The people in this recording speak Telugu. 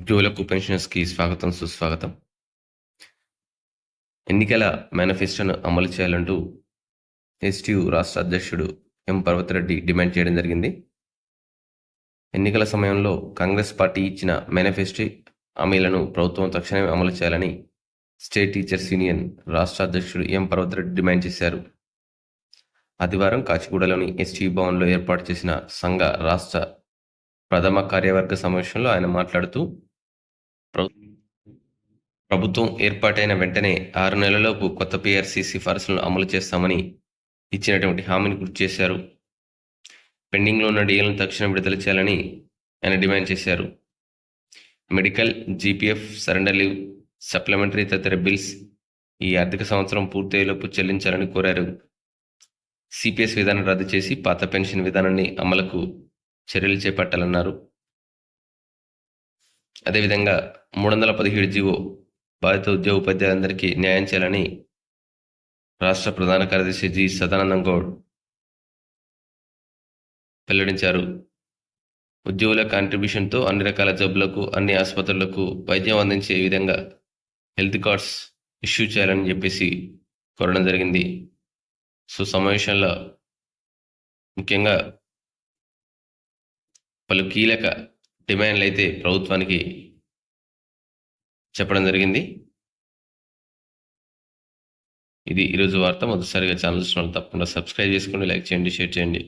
ఉద్యోగులకు పెన్షనర్స్కి స్వాగతం సుస్వాగతం. ఎన్నికల మేనిఫెస్టోను అమలు చేయాలంటూ ఎస్టీయు రాష్ట్ర అధ్యక్షుడు ఎం. పర్వతరెడ్డి డిమాండ్ చేయడం జరిగింది. ఎన్నికల సమయంలో కాంగ్రెస్ పార్టీ ఇచ్చిన మేనిఫెస్టో హామీలను ప్రభుత్వం తక్షణమే అమలు చేయాలని స్టేట్ టీచర్స్ యూనియన్ రాష్ట్ర అధ్యక్షుడు ఎం. పర్వతరెడ్డి డిమాండ్ చేశారు. ఆదివారం కాచిగూడలోని ఎస్టీ భవన్లో ఏర్పాటు చేసిన సంఘ రాష్ట్ర ప్రథమ కార్యవర్గ సమావేశంలో ఆయన మాట్లాడుతూ ప్రభుత్వం ఏర్పాటైన వెంటనే ఆరు నెలలలోపు కొత్త పిఆర్సీ సిఫార్సులను అమలు చేస్తామని ఇచ్చినటువంటి హామీని గుర్తు చేశారు. పెండింగ్లో ఉన్న డీఎల్ను తక్షణం విడుదల చేయాలని ఆయన డిమాండ్ చేశారు. Medical GPF surrender leave supplementary తదితర బిల్స్ ఈ ఆర్థిక సంవత్సరం పూర్తయ్యేలోపు చెల్లించాలని కోరారు. సిపిఎస్ విధానం రద్దు చేసి పాత పెన్షన్ విధానాన్ని అమలుకు చర్యలు చేపట్టాలన్నారు. అదేవిధంగా మూడు వందల పదిహేడు జీవో బాధిత ఉద్యోగ ఉపాధ్యాయులందరికీ న్యాయం చేయాలని రాష్ట్ర ప్రధాన కార్యదర్శి జి సదానందం గౌడ్ వెల్లడించారు. ఉద్యోగుల కాంట్రిబ్యూషన్తో అన్ని రకాల జబ్బులకు అన్ని ఆసుపత్రులకు వైద్యం అందించే విధంగా హెల్త్ కార్డ్స్ ఇష్యూ చేయాలని చెప్పేసి కోరడం జరిగింది. సో సమావేశంలో ముఖ్యంగా పలు కీలక డిమాండ్లు అయితే ప్రభుత్వానికి చెప్పడం జరిగింది. ఇది ఈరోజు వార్త. మొదటిసారిగా ఛానల్ చూసిన వాళ్ళు తప్పకుండా సబ్స్క్రైబ్ చేసుకోండి లైక్ చేయండి షేర్ చేయండి.